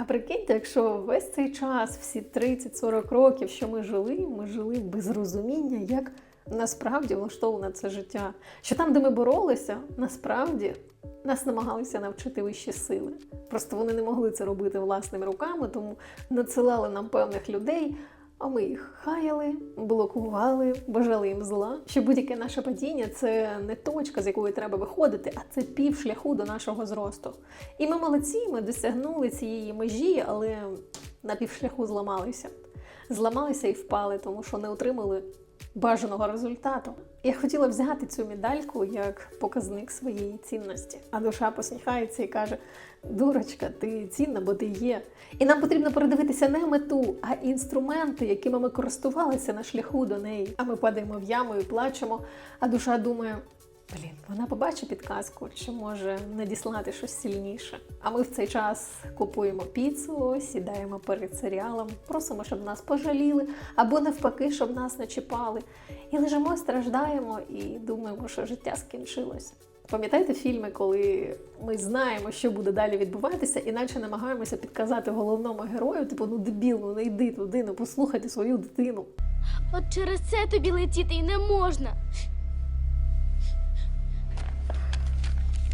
А прикиньте, якщо весь цей час, всі 30-40 років, що ми жили, ми жили без розуміння, як насправді влаштоване це життя. Що там, де ми боролися, насправді нас намагалися навчити вищі сили. Просто вони не могли це робити власними руками, тому надсилали нам певних людей. А ми їх хаяли, блокували, бажали їм зла. Що будь-яке наше падіння це не точка, з якої треба виходити, а це пів шляху до нашого зросту. І ми молодці, ми досягнули цієї межі, але на півшляху зламалися. Зламалися і впали, тому що не отримали бажаного результату. Я хотіла взяти цю медальку як показник своєї цінності. А душа посміхається і каже: Дурочка, ти цінна, бо ти є. І нам потрібно передивитися не мету, а інструменти, якими ми користувалися на шляху до неї. А ми падаємо в яму і плачемо. А душа думає. Блін, вона побачить підказку, чи може надіслати щось сильніше. А ми в цей час купуємо піцу, сідаємо перед серіалом, просимо, щоб нас пожаліли, або навпаки, щоб нас не чіпали. І лежимо, страждаємо і думаємо, що життя скінчилось. Пам'ятаєте фільми, коли ми знаємо, що буде далі відбуватися, і намагаємося підказати головному герою, типу, ну дебіл, ну не йди туди, ну послухайте свою дитину. От через це тобі летіти й не можна.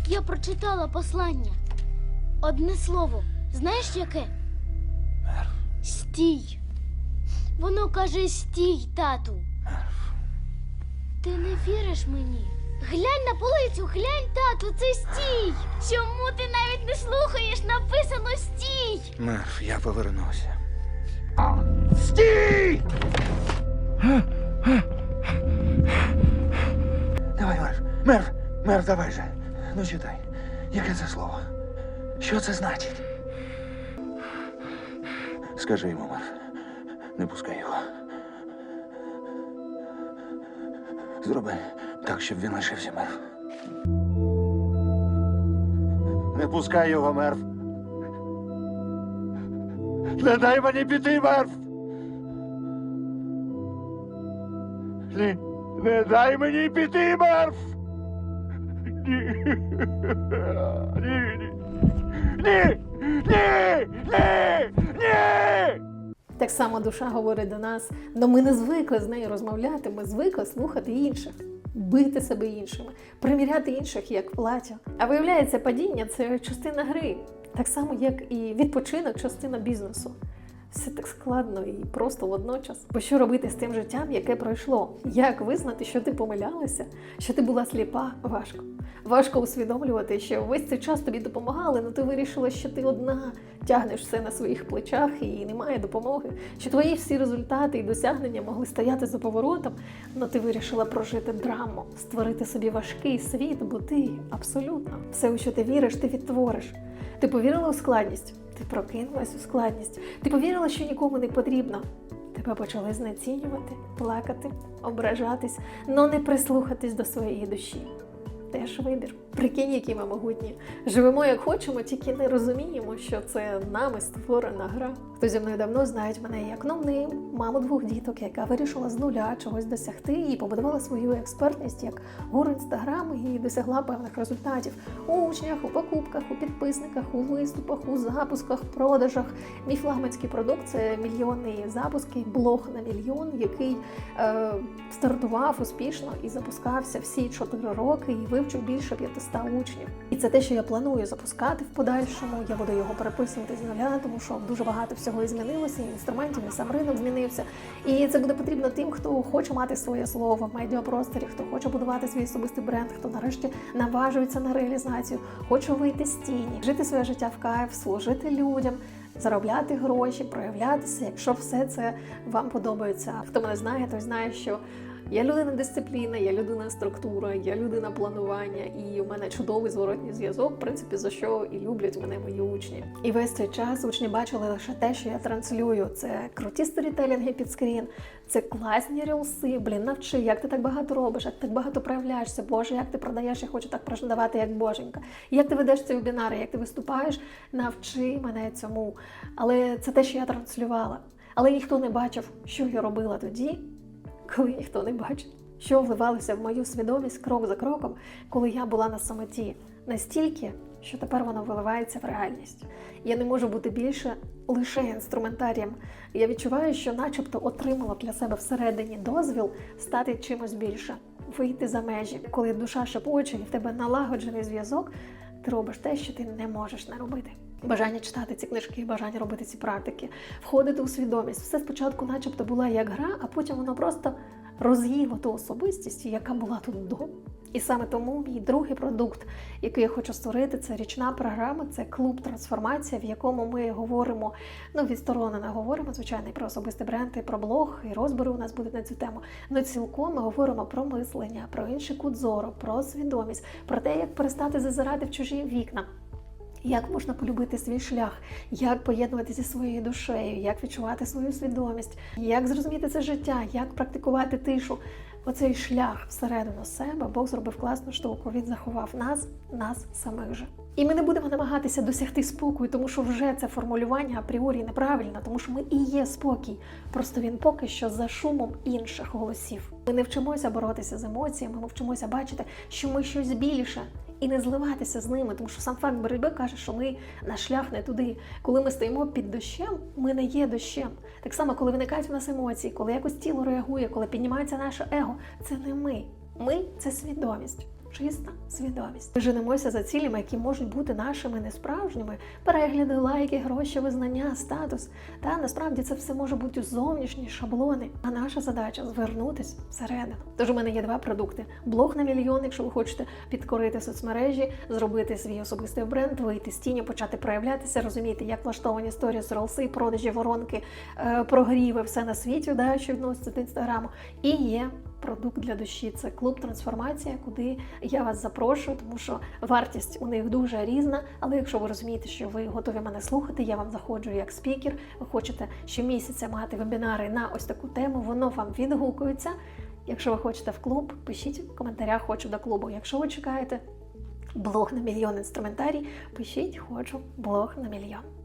Я прочитала послання. Одне слово. Знаєш яке? Стій. Воно каже стій, тату. Ти не віриш мені? Глянь на полицю, глянь, тату, це стій. Чому ти навіть не слухаєш? Написано стій. Мерф, я повернуся. Стій! Давай, Мерф, Мерф, Мерф, давай же. Ну читай. Яке це слово? Що це значить? Скажи йому, Мерф. Не пускай його. Зроби так, щоб він лишився, Мерф. Не пускай його, Мерф. Не дай мені піти, Мерф. Ні, не дай мені піти, Мерф. Ні. Так само душа говорить до нас, але ми не звикли з нею розмовляти, ми звикли слухати інших, бити себе іншими, приміряти інших як плаття. А виявляється, падіння це частина гри, так само, як і відпочинок, частина бізнесу. Все так складно і просто водночас. Бо що робити з тим життям, яке пройшло? Як визнати, що ти помилялася, що ти була сліпа? Важко. Важко усвідомлювати, що весь цей час тобі допомагали, але ти вирішила, що ти одна тягнеш все на своїх плечах і немає допомоги. Що твої всі результати і досягнення могли стояти за поворотом, але ти вирішила прожити драму, створити собі важкий світ, бо ти абсолютно все, у що ти віриш, ти відтвориш. Ти повірила у складність, ти прокинулась у складність. Ти повірила, що нікому не потрібно. Тебе почали знецінювати, плакати, ображатись, но не прислухатись до своєї душі. Теж вибір. Прикинь, які ми могутні. Живемо як хочемо, тільки не розуміємо, що це нами створена гра. Хто зі мною давно знають мене як новним, маму двох діток, яка вирішила з нуля чогось досягти і побудувала свою експертність як гуру інстаграм і досягла певних результатів у учнях, у покупках, у підписниках, у виступах, у запусках, продажах. Мій флагманський продукт це мільйонні запуски, блог на мільйон, який е, стартував успішно і запускався всі 4 роки і вивчив більше 500 учнів. І це те, що я планую запускати в подальшому. Я буду його переписувати з нуля, тому що дуже багато всього і змінилося, і інструментів, і сам ринок змінився. І це буде потрібно тим, хто хоче мати своє слово в медіапросторі, хто хоче будувати свій особистий бренд, хто нарешті наважується на реалізацію, хоче вийти з тіні, жити своє життя в кайф, служити людям. Заробляти гроші, проявлятися, якщо все це вам подобається. Хто мене знає, той знає, що я людина дисципліна, я людина структура, я людина планування, і у мене чудовий зворотній зв'язок, в принципі, за що і люблять мене мої учні. І весь цей час учні бачили лише те, що я транслюю. Це круті сторітелінги під скрін, це класні рілси. Блін, навчи, як ти так багато робиш, як ти так багато проявляєшся. Боже, як ти продаєш, я хочу так продавати, як боженька. Як ти ведеш ці вебінари, як ти виступаєш, навчи мене цьому. Але це те, що я транслювала. Але ніхто не бачив, що я робила тоді, коли ніхто не бачить, що вливалося в мою свідомість крок за кроком, коли я була на самоті, настільки, що тепер воно виливається в реальність. Я не можу бути більше лише інструментарієм. Я відчуваю, що, начебто, отримала для себе всередині дозвіл стати чимось більше, вийти за межі. Коли душа шепоче і в тебе налагоджений зв'язок, ти робиш те, що ти не можеш не робити. Бажання читати ці книжки, бажання робити ці практики, входити у свідомість. Все спочатку, начебто, була як гра, а потім воно просто роз'їло ту особистість, яка була тут до. І саме тому мій другий продукт, який я хочу створити, це річна програма, це клуб трансформація, в якому ми говоримо, ну відсторонено говоримо, звичайно, і про особистий бренд, і про блог, і розбори у нас будуть на цю тему. Ну цілком ми говоримо про мислення, про інший кут зору, про свідомість, про те, як перестати зазирати в чужі вікна. Як можна полюбити свій шлях, як поєднувати зі своєю душею, як відчувати свою свідомість, як зрозуміти це життя, як практикувати тишу. Оцей шлях всередину себе Бог зробив класну штуку. Він заховав нас, нас самих же. І ми не будемо намагатися досягти спокою, тому що вже це формулювання апріорі неправильно, тому що ми і є спокій. Просто він поки що за шумом інших голосів. Ми не вчимося боротися з емоціями, ми вчимося бачити, що ми щось більше. І не зливатися з ними, тому що сам факт боротьби каже, що ми на шлях не туди. Коли ми стоїмо під дощем, ми не є дощем. Так само, коли виникають в нас емоції, коли якось тіло реагує, коли піднімається наше его, це не ми. Ми це свідомість. Чиста свідомість. Ми женемося за цілями, які можуть бути нашими несправжніми. Перегляди, лайки, гроші, визнання, статус. Та насправді це все може бути зовнішні шаблони. А наша задача звернутися всередину. Тож у мене є два продукти: блог на мільйон, якщо ви хочете підкорити соцмережі, зробити свій особистий бренд, вийти з тіні, почати проявлятися, розуміти, як влаштовані сторіс, ролси, продажі, воронки, е, прогріви, все на світі, да, що відноситься до інстаграму. І є продукт для душі. Це клуб трансформація, куди я вас запрошую, тому що вартість у них дуже різна. Але якщо ви розумієте, що ви готові мене слухати, я вам заходжу як спікер. Ви хочете щомісяця мати вебінари на ось таку тему, воно вам відгукується. Якщо ви хочете в клуб, пишіть в коментарях хочу до клубу. Якщо ви чекаєте блог на мільйон інструментарій, пишіть хочу блог на мільйон.